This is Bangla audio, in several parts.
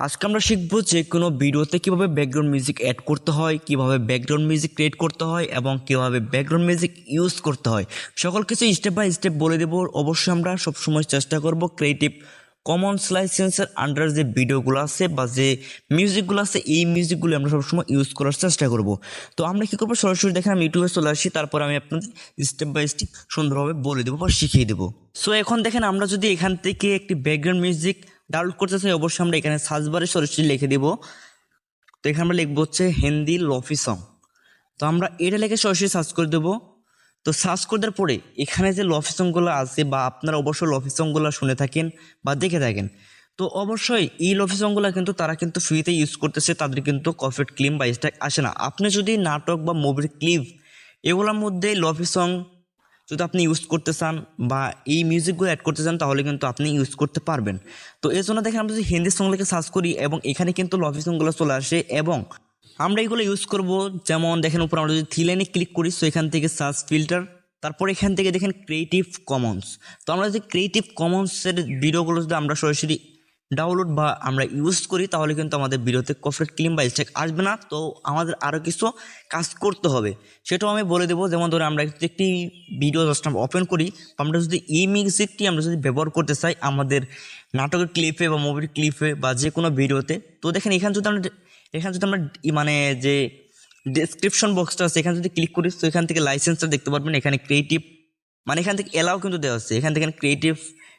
আজকে আমরা শিখব যে কোনো ভিডিওতে কীভাবে ব্যাকগ্রাউন্ড মিউজিক অ্যাড করতে হয়, কীভাবে ব্যাকগ্রাউন্ড মিউজিক ক্রিয়েট করতে হয় এবং কীভাবে ব্যাকগ্রাউন্ড মিউজিক ইউজ করতে হয়। সকল কিছু স্টেপ বাই স্টেপ বলে দেবো। অবশ্যই আমরা সবসময় চেষ্টা করব ক্রিয়েটিভ কমন্স লাইসেন্সের আন্ডার যে ভিডিওগুলো আছে বা যে মিউজিকগুলো আছে, এই মিউজিকগুলো আমরা সবসময় ইউজ করার চেষ্টা করব। তো আমরা কী করব? সরাসরি দেখেন আমি ইউটিউবে চলে আসি, তারপর আমি আপনাদের স্টেপ বাই স্টেপ সুন্দরভাবে বলে দেবো বা শিখিয়ে দেবো। সো এখন দেখেন আমরা যদি এখান থেকে একটি ব্যাকগ্রাউন্ড মিউজিক ডাউনলোড করতে চাই, অবশ্যই আমরা এখানে সার্চ বারে সরাসরি লিখে দেবো। তো এখানে আমরা লিখব হচ্ছে হিন্দি লফি সং তো আমরা এটা লিখে সরাসরি সার্চ করে দেবো। তো সার্চ করে দেওয়ার পরে এখানে যে লফি সংগুলো আছে বা আপনারা অবশ্যই লফি সংগুলো শুনে থাকেন বা দেখে থাকেন। তো অবশ্যই এই লফি সংগুলো কিন্তু তারা কিন্তু ফ্রিতে ইউজ করতেছে, তাদের কিন্তু কফেট ক্লিম বা স্ট্যাক আসে না। আপনি যদি নাটক বা মুভির ক্লিপ এগুলোর মধ্যে লফি সং যদি আপনি ইউজ করতে চান বা এই মিউজিকগুলো অ্যাড করতে চান, তাহলে কিন্তু আপনি ইউজ করতে পারবেন। তো এর জন্য দেখেন, আমরা যদি হিন্দি সং লিখে সার্চ করি এবং এখানে কিন্তু লফি সংগুলো চলে আসে এবং আমরা এগুলো ইউজ করব, যেমন দেখেন, উপর আমরা যদি থ্রি লাইনে ক্লিক করি সো এখান থেকে সার্চ ফিল্টার তারপর এখান থেকে দেখেন ক্রিয়েটিভ কমন্স তো আমরা যদি ক্রিয়েটিভ কমন্সের ভিডিওগুলো যদি আমরা সরাসরি ডাউনলোড বা আমরা ইউজ করি, তাহলে কিন্তু আমাদের ভিডিওতে কফরেট ক্লিম বা স্ট্যাক আসবে না। তো আমাদের আরও কিছু কাজ করতে হবে। সেটাও আমি বলে দেবো। যেমন ধরে আমরা একটি ভিডিও জাস্ট ওপেন করি আমরা যদি এই মিউজিকটি আমরা যদি ব্যবহার করতে চাই আমাদের নাটকের ক্লিপে বা মুভির ক্লিপে বা যে কোনো ভিডিওতে তো দেখেন এখানে যদি আমরা এখানে যদি আমরা ই মানে যে ডেসক্রিপশন বক্সটা আছে, এখানে যদি ক্লিক করি, তো এখান থেকে লাইসেন্সটা দেখতে পারবেন। এখানে ক্রিয়েটিভ মানে এখান থেকে এলাও কিন্তু দেওয়া আছে। এখান থেকে ক্রিয়েটিভ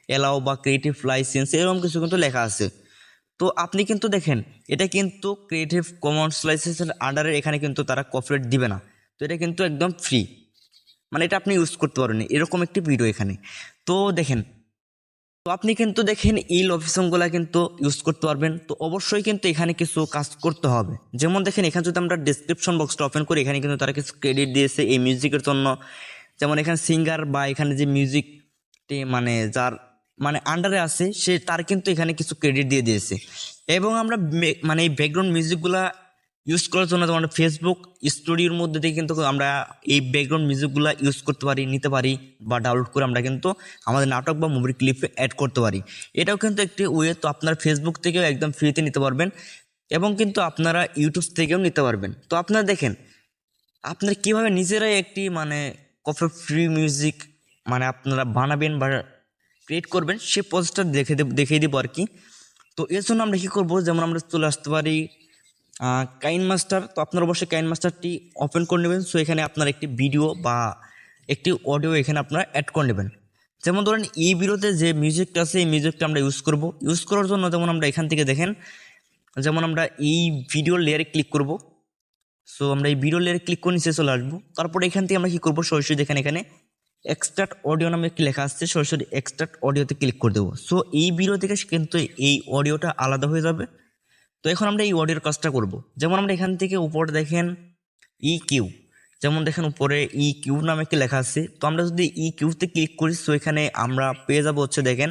এলাও বা ক্রিয়েটিভ লাইসেন্স এরকম কিছু কিন্তু লেখা আছে। তো আপনি কিন্তু দেখেন, এটা কিন্তু ক্রিয়েটিভ কমন্স লাইসেন্সের আন্ডারে এখানে কিন্তু তারা কপিরাইট দিবে না। তো এটা কিন্তু একদম ফ্রি মানে এটা আপনি ইউজ করতে পারবেন এরকম একটি ভিডিও এখানে। তো দেখেন, তো আপনি কিন্তু দেখেন, এই লফিসংগুলো কিন্তু ইউজ করতে পারবেন। তো অবশ্যই কিন্তু এখানে কিছু কাজ করতে হবে। যেমন দেখেন, এখানে যদি আমরা ডিসক্রিপশন বক্সটা ওপেন করি, এখানে কিন্তু তারা কিছু ক্রেডিট দিয়েছে এই মিউজিকের জন্য। যেমন এখানে সিঙ্গার বা এখানে যে মিউজিকটি মানে যার মানে আন্ডারে আছে, সে তার কিন্তু এখানে কিছু ক্রেডিট দিয়ে দিয়েছে। এবং আমরা মানে এই ব্যাকগ্রাউন্ড মিউজিকগুলা ইউজ করার জন্য যেমন ফেসবুক স্টুডিওর মধ্যে দিয়ে কিন্তু আমরা এই ব্যাকগ্রাউন্ড মিউজিকগুলো ইউজ করতে পারি, নিতে পারি বা ডাউনলোড করে আমরা কিন্তু আমাদের নাটক বা মুভির ক্লিপে অ্যাড করতে পারি। এটাও কিন্তু একটি ওয়ে তো আপনারা ফেসবুক থেকেও একদম ফ্রিতে নিতে পারবেন এবং কিন্তু আপনারা ইউটিউব থেকেও নিতে পারবেন। তো আপনারা দেখেন, আপনারা কীভাবে নিজেরাই একটি মানে কফি ফ্রি মিউজিক মানে আপনারা বানাবেন বা ক্রিয়েট করবেন সে প্রসেসটা দেখে দেখিয়ে দেবো আর কি। তো এর জন্য আমরা কী করব, যেমন আমরা চলে আসতে পারি কাইন মাস্টার তো আপনারা অবশ্যই কাইন মাস্টারটি ওপেন করে নেবেন। সো এখানে আপনার একটি ভিডিও বা একটি অডিও এখানে আপনারা অ্যাড করে নেবেন। যেমন ধরেন, এই ভিডিওতে যে মিউজিকটা আছে, এই মিউজিকটা আমরা ইউজ করব। ইউজ করার জন্য যেমন আমরা এখান থেকে দেখেন, যেমন আমরা এই ভিডিও লেয়ারে ক্লিক করব। সো আমরা এই ভিডিও লেয়ারে ক্লিক করে নিচে চলে আসব। তারপরে এখান থেকে আমরা কী করব, সরাসরি দেখেন এখানে এক্সট্রাক্ট অডিও নামে একটি লেখা আসছে, সরাসরি এক্সট্রাক্ট অডিওতে ক্লিক করে দেবো। সো এই ভিডিও থেকে কিন্তু এই অডিওটা আলাদা হয়ে যাবে। তো এখন আমরা এই অডিওর কাজটা করব। যেমন আমরা এখান থেকে উপরে দেখেন ই কিউ যেমন দেখেন উপরে ই কিউ নামে একটি লেখা আছে। তো আমরা যদি ই কিউতে ক্লিক করি সো এখানে আমরা পেয়ে যাব হচ্ছে দেখেন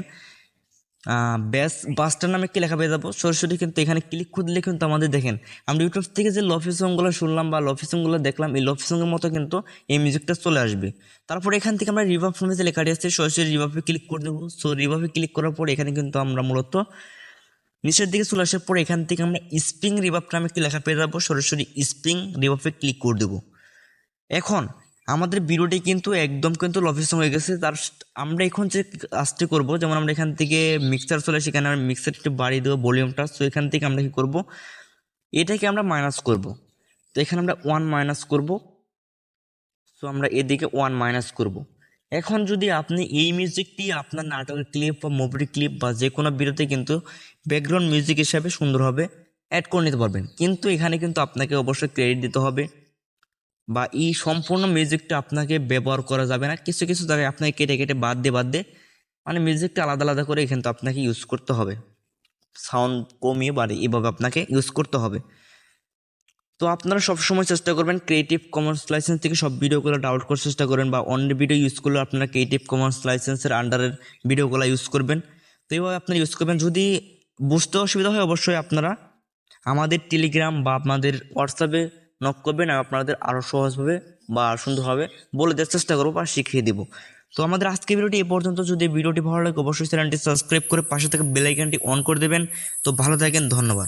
ব্যাস, বাসটার নামে একটি লেখা পেয়ে যাব? সরাসরি কিন্তু এখানে ক্লিক খুঁজলে কিন্তু আমাদের দেখেন, আমরা ইউটিউব থেকে যে লফি সংগুলো শুনলাম বা লফি সংগুলো দেখলাম, এই লফি সঙ্গের মতো কিন্তু এই মিউজিকটা চলে আসবে। তারপর এখান থেকে আমরা রিভাব ফোনে যে লেখাটি আসছে সরাসরি রিভাবে ক্লিক করে দেবো। সো রিভাবে ক্লিক করার পর এখানে কিন্তু আমরা মূলত নিচের দিকে চলে আসার পর এখান থেকে আমরা স্প্রিং রিভাব নামে একটি লেখা পেয়ে যাব? সরাসরি স্প্রিং রিভাবে ক্লিক করে দেবো। এখন আমাদের ভিডিওটি কিন্তু একদম কিন্তু লফিস হয়ে গেছে। তার আমরা এখন যে কাজটি করব, যেমন আমরা এখান থেকে মিক্সার চলে আসি এখানে আমরা মিক্সার একটু বাড়িয়ে দেবো ভলিউমটা সো এখান থেকে আমরা কি করব? এটাকে আমরা মাইনাস করব। তো, এখানে আমরা ওয়ান মাইনাস করব। সো আমরা এদিকে ওয়ান মাইনাস করব। এখন যদি আপনি এই মিউজিকটি আপনার নাটকের ক্লিপ বা মুভির ক্লিপ বা যে কোনো ভিডিওতে কিন্তু ব্যাকগ্রাউন্ড মিউজিক হিসাবে সুন্দরভাবে অ্যাড করে নিতে পারবেন। কিন্তু এখানে কিন্তু আপনাকে অবশ্যই ক্রেডিট দিতে হবে। বা এই সম্পূর্ণ মিউজিকটা আপনাকে ব্যবহার করা যাবে না। কিছু কিছু জায়গায় আপনাকে কেটে কেটে বাদ দিয়ে বাদ দিয়ে মানে মিউজিকটা আলাদা আলাদা করে এখানে তো আপনাকে ইউজ করতে হবে। সাউন্ড কমিয়ে বাড়ে এভাবে আপনাকে ইউজ করতে হবে। তো আপনারা সবসময় চেষ্টা করবেন ক্রিয়েটিভ কমার্স লাইসেন্স থেকে সব ভিডিওগুলো ডাউনলোড করার চেষ্টা করবেন বা অন্য ভিডিও ইউজ করলে আপনারা ক্রিয়েটিভ কমার্স লাইসেন্সের আন্ডারের ভিডিওগুলো ইউজ করবেন। তো এইভাবে আপনারা ইউজ করবেন। যদি বুঝতে অসুবিধা হয়, অবশ্যই আপনারা আমাদের টেলিগ্রাম বা আপনাদের হোয়াটসঅ্যাপে নক করবেন আমি আপনাদের আরও সহজভাবে বা সুন্দরভাবে বলে দেওয়ার চেষ্টা করব বা শিখিয়ে দেবো। তো আমাদের আজকে ভিডিওটি এ পর্যন্ত। যদি ভিডিওটি ভালো লাগে, অবশ্যই চ্যানেলটি সাবস্ক্রাইব করে পাশে থেকে বেল আইকনটি অন করে দেবেন। তো ভালো থাকেন, ধন্যবাদ।